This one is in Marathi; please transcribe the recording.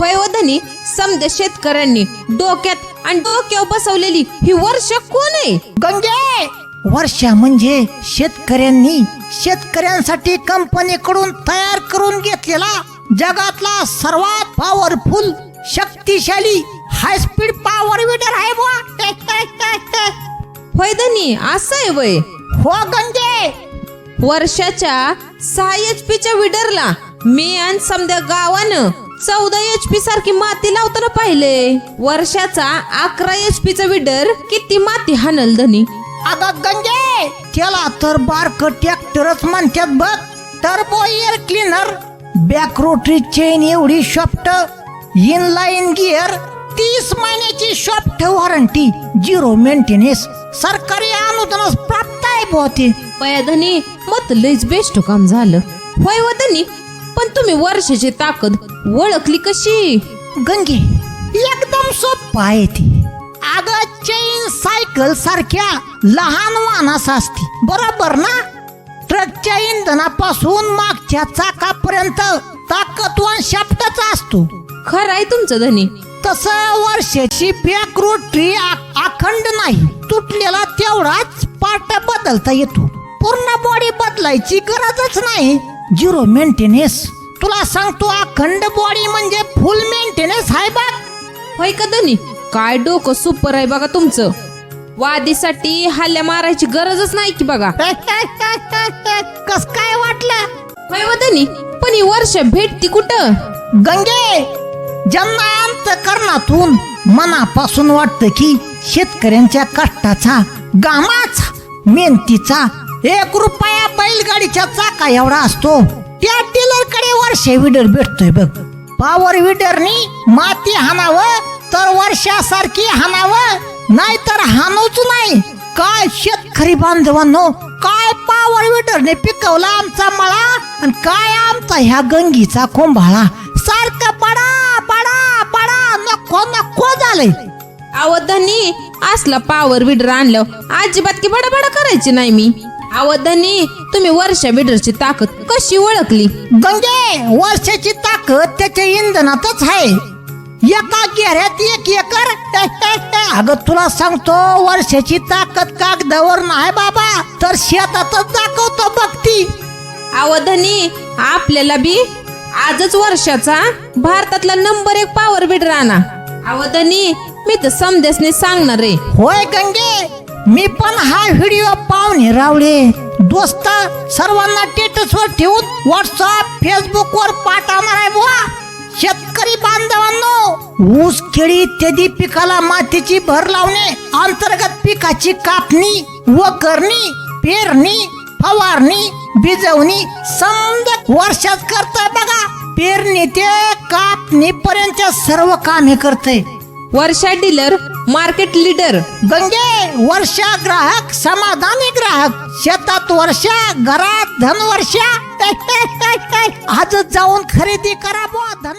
वयोधनी समद शेतकऱ्यांनी डोक्यात आणि डोक्यावर बसवलेली ही वर्ष कोण आहे? गंगे! वर्षा म्हणजे शेतकऱ्यांनी शेतकऱ्यांसाठी कंपनीकडून तयार करून घेतलेला जगातला सर्वात पॉवरफुल शक्तिशाली हाय स्पीड पॉवर विडर आहे बुवा. वैधनी असं आहे वय. हो गंगे! वर्षाच्या सहा एच पीच्या विडरला मी आणि समद्या गावानं चौदा एच पी सारखी माती लावताना पाहिले. वर्षाचा अकरा एच पीचा विडर किती माती हाणल धनी? अगं गंगे त्याला तर बारक ट्रॅक्टरच म्हणतात बघ. Turbo air cleaner back rotary chain एवढी शॉफ्ट इनलाईन गिअर तीस महिन्याची शॉफ्ट वॉरंटी झिरो मेंटेनन्स सरकारी अनुदानच प्राप्त आहे बुवा ते. पयाधनी मत लयच बेस्ट काम झालं. होय वदनी पण तुम्ही वर्षाची ताकद ओळखली कशी? गंगे एकदम सोपं आहे ती. अगं चेन सायकल सारख्या लहान वाहनास असते. बरोबर ना? ट्रकच्या इंधनापासून मागच्या चाकापर्यंत ताकदवान शाफ्टच असतो. खरं आहे तुमचं धनी. तस वर्षाची बॅक रोटरी अखंड नाही. तुटलेला तेवढाच पार्ट बदलता येतो. पूर्ण बॉडी बदलायची गरजच नाही. झिरो मेंटेनन्स तुला सांगतो अखंड बॉडी म्हणजे फुल मेंटेनन्स आहे बघ. होय का धनी? काय डोकं सुपर आहे बघा तुमचं. वादीसाठी हल्ल्या मारायची गरजच नाही की बघा. कस काय वाटलं? होय पण ही वर्ष भेटती कुठं? गंगे ज्यांना अंतकरणातून मनापासून वाटतं की शेतकऱ्यांच्या कष्टाचा गामाचा मेहनतीचा एक रुपया बैलगाडीच्या चाका एवढा असतो. त्या टेलरकडे वर्षे विडर भेटतोय बघ. पावर विडरनी माती हाणावं तर वर्षासारखी हाणावं नाही तर हाणूच नाही. काय शेतकरी बांधवांनो काय पावर विडरने पिकवला आमचा मळा आणि काय आमचा ह्या गंगीचा कोंभाळा सारखा पडा पडा पडा नको नको झालंय. अवधनी असला पावर विडर आणलं अजिबात की बडबड करायची नाही मी. अवधानी तुम्ही वर्षा विडरची ताकद कशी ओळखली? गंगे वर्षाची ताकद त्याच्या इंधनातच आहे. एका घेऱ्यात एक एकर अगं तुला सांगतो वर्षाची ताकद कागदावर नाही बाबा तर शेतातच दाखवतो बघती अवधानी आपल्याला बी आजच वर्षाचा भारतातला नंबर एक पावर विडर आणा. अवधानी मी तर समदेसने सांगणार रे. होय गंगे मी पण हा व्हिडिओ पाहुणे रावले दोस्त सर्वांना टेटसवर ठेवून व्हॉट्सअप फेसबुक वर पाठवणार आहे बुवा. शेतकरी बांधवांनो ऊस केळी इत्यादी पिकाला मातीची भर लावणे अंतर्गत पिकाची कापणी व करणी पेरणी फवारणी भिजवणी समजा वर्षात करतोय बघा. पेरणी ते कापणी पर्यंत सर्व कामे करते वर्षा डीलर मार्केट लीडर. गंगे वर्षा ग्राहक समाधानी ग्राहक. शेतात वर्षा घरात धन वर्षा आजच जाऊन खरेदी करा बुवा धन